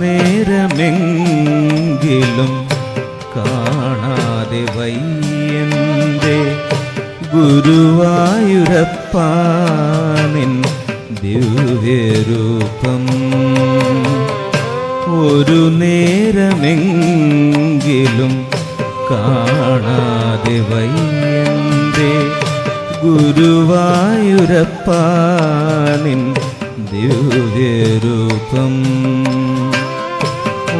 നേരമെങ്കിലും കാണാതെ വയ്യന്റെ ഗുരുവായൂരപ്പാനിൻ ദിവ്യരൂപം. ഒരു നേരമെങ്കിലും കാണാതെ വയ്യന്റെ ഗുരുവായൂരപ്പാനിൻ ദിവ്യരൂപം.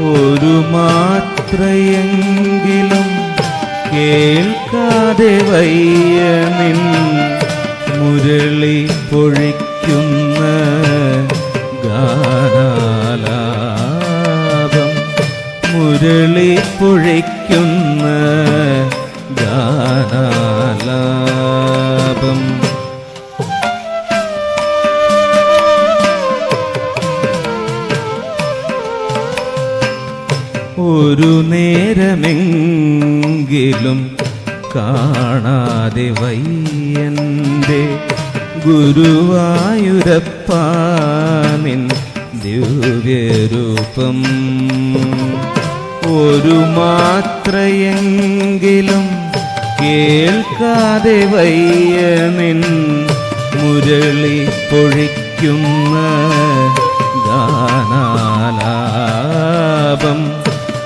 ഒരു മാത്രയെങ്കിലും കേൾക്കാതെ വയ്യ നിൻ മുരളി പൊഴിക്കുന്ന ഗാനാലാപം. മുരളി പൊഴിക്കുന്ന ഗാനാലാപം ഒരു നേരമെങ്കിലും കാണാതെ വയ്യന്റെ ഗുരുവായൂരപ്പാനിൻ ദിവ്യരൂപം. ഒരു മാത്രയെങ്കിലും കേൾക്കാതെ വയ്യ നിൻ മുരളി പൊഴിക്കുന്ന ഗാനാലാപം.